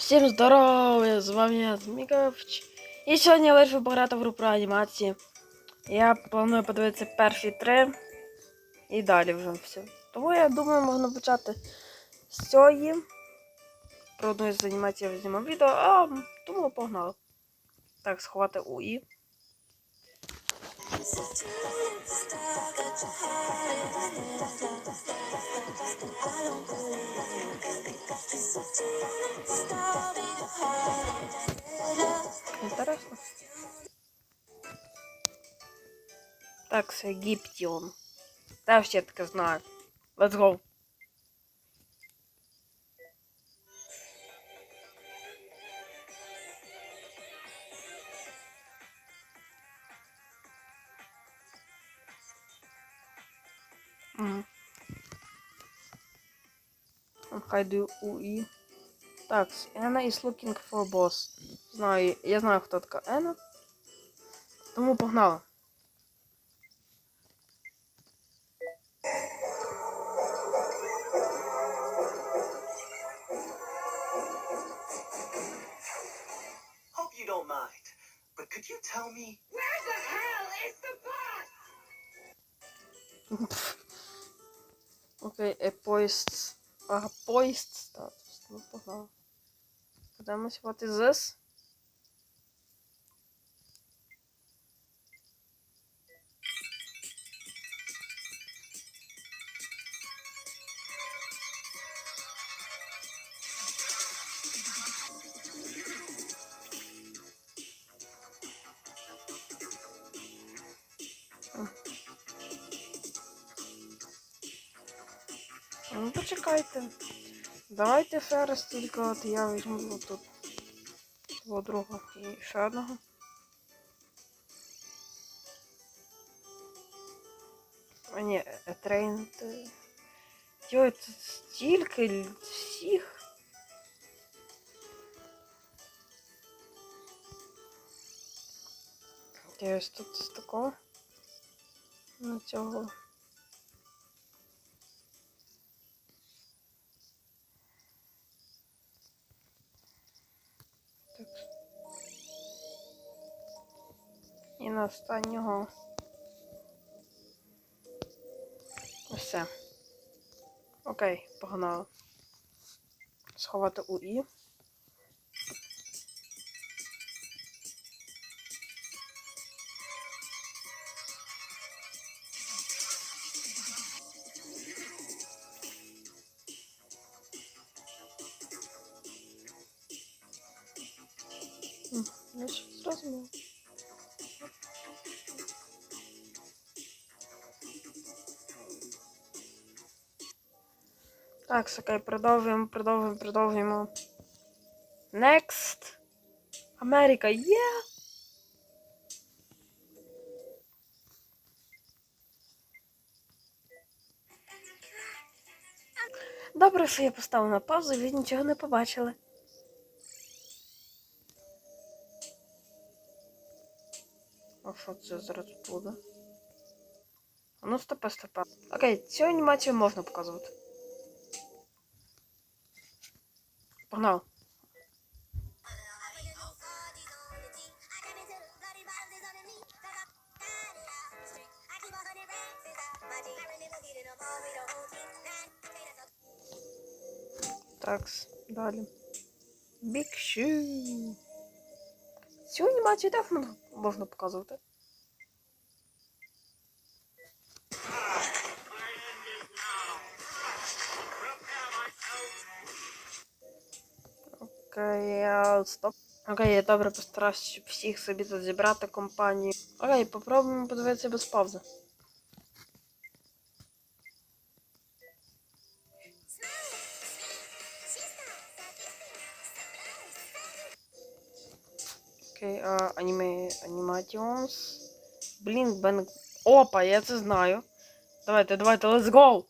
Всім здоров'я! З вами я Змікович. І сьогодні я вирішив пограти в гру про анімації. Я планую подивитися перші три і далі вже все. Тому я думаю, можна почати з цієї. Про одну з анімацій я знімав відео, а тому погнали. Так, сховати УІ. Інтересно. Так, це Гіптіон. Теж я таке знаю. Let's go. Мгм. Хайду УІ. Так, Ена is looking for boss. Знаю, я знаю, хто така Ена. Тому погнали. é pois. Ah, pois Tá, não por. Podemos bater? Ну, почекайте. Давайте ще раз тільки от я візьму тут свого друга і ще одного. А ні, е, трейн. Йой, тут стільки всіх. Я ось тут з такого. На цього. Останнього. Все. Окей, погнали. Сховати УІ. М, Я ще зрозумів. Так, окей, продовжуємо, продовжуємо, продовжуємо. Next. Америка, є! Добре, що я поставив на паузу, ви нічого не побачили. А що це зараз буде? А Ну, стопе, стопе. Окей, цю анімацію можна показувати. Погнали. Так, далі. Анімацію теж можна- можна показувати. Окей, а, стоп. Окей, я добре постараюсь, щоб всіх собі тут зібрати компанію. Окей, попробуємо подивитися без паузи. Окей, а, аніме, аніматіонс. Блінк, бенк. Опа, я це знаю. Давайте, давайте, let's go!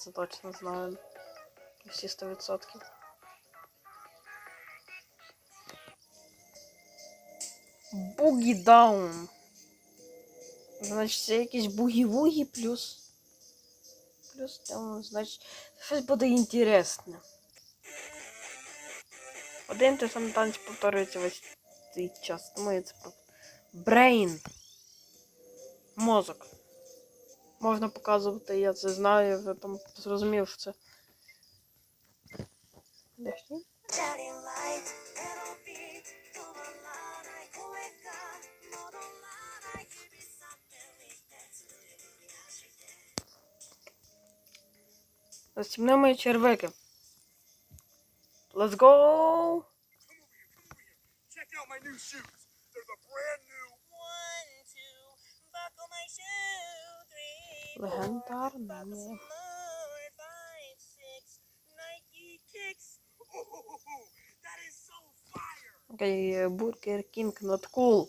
Це точно знаю. Всі 100%. Бугі даун. Значить, це якісь бугі-вугі плюс. Плюс там, значить, щось буде інтересне. Один той самий танець повторюється весь цей час. Тому я це. Брейн. Мозок. Можна показувати, я це знаю, я там зрозумів, що це. Де ж that. Застібни мої червики. Let's go! Check out my new shoes. They're the brand new. One, two, buckle my shoe. Fire. Окей, Бургер Кінг not cool.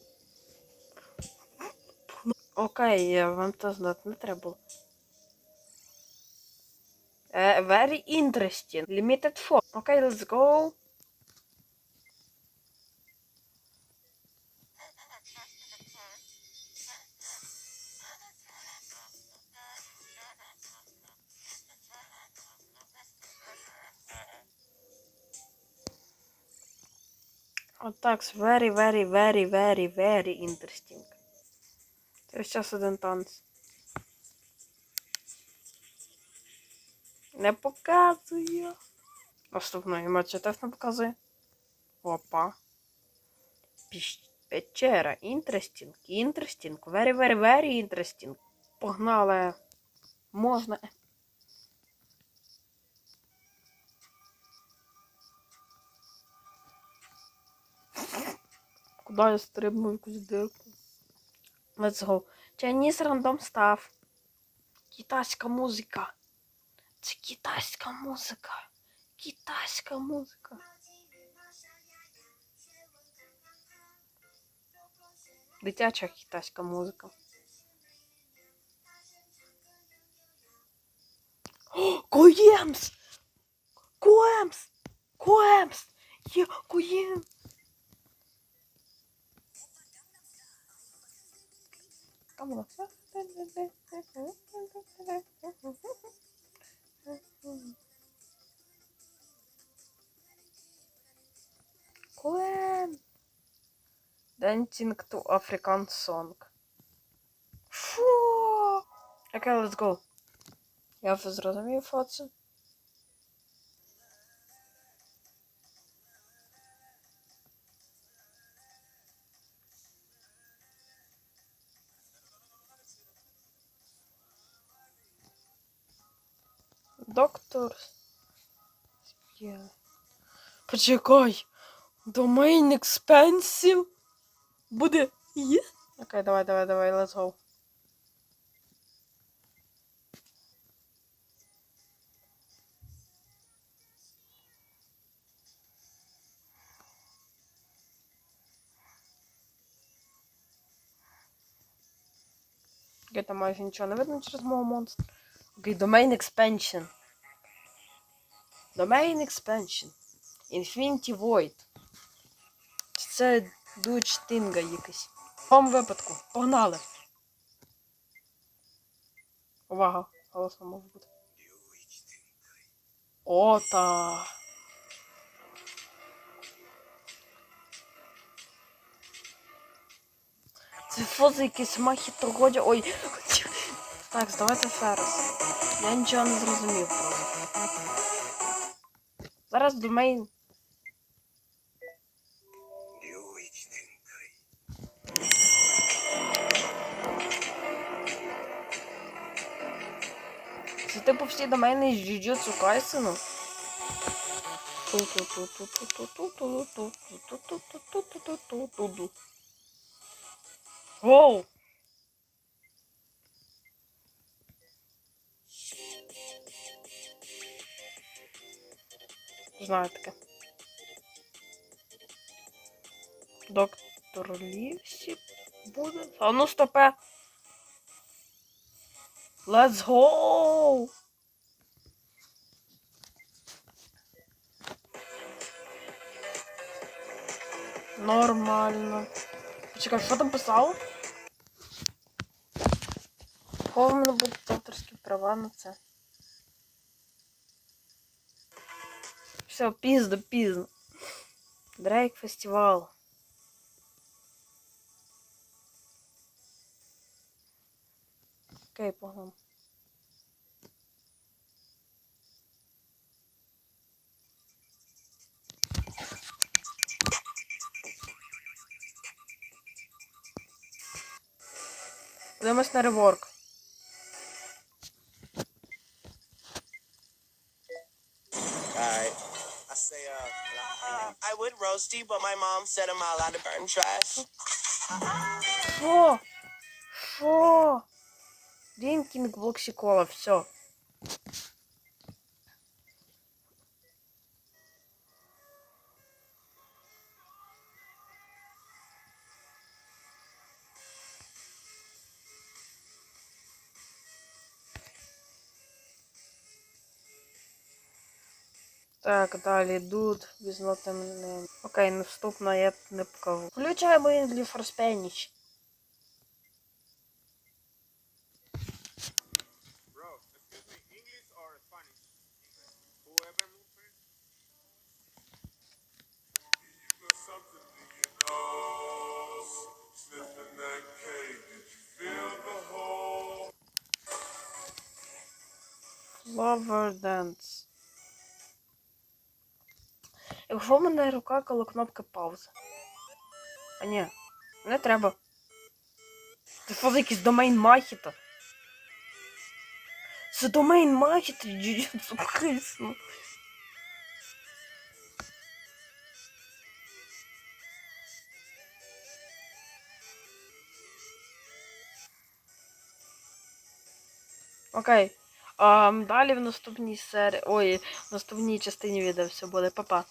Окей, е, вам це знати не треба було. Е, very interesting. Limited for. Окей, let's go. Отак, very, very, very, very, very interesting. Це зараз один танц. Не показує. Наступна емоція теж не показує. Опа. Печера. Interesting. Interesting. Very, very, very interesting. Погнали. Можна. Куди я стрибну якусь дирку? Let's go. Chinese random stuff. Китайська музика. Це китайська музика. Китайська музика. Дитяча китайська музика. Коємс! Коемс! Коемс! Є Коємс! On. Коем! Dancing to African song. Фу! Окей, let's go. Я вже зрозумів, що Доктор. Почекай. Domain expensive. Буде є? Окей, давай, давай, давай, let's go. Окей, там майже нічого не видно через мого монстра. Окей, domain expansion. Domain expansion. Infinity Void. Це дуч тинга якийсь. В тому випадку. Погнали. Увага, голосом може бути. Ота. Це фози якісь махи торгодя. Ой. Так, давайте ще. Я нічого не зрозумів. Зараз домейн. Це типу всі домени з Jujutsu Kaisen? Воу! Знаю таке. Доктор Лівсі буде. А ну стопе. Let's go! Нормально. Почекай, що там писало? кого в мене будуть авторські права на це? Все, пізно, пізно. Дрейк фестивал. Окей, погнали. Подивимось на реворк. I say, uh, uh, I would roast you, but my mom said I'm not allowed to burn trash. Що? Що? Дінкінг Блоксікола, все. Так, далі Дуд, візнотемне. Окей, наступна я не покажу. Включаємо the hole? Flower Dance. Якщо в мене рука коло кнопки пауза. А ні, не треба. Це що за якийсь домейн Махіта? Це домейн Махіта, Джуджутсу Кайсен. Окей. А, далі в наступній серії. Ой, в наступній частині відео все буде. Па-па.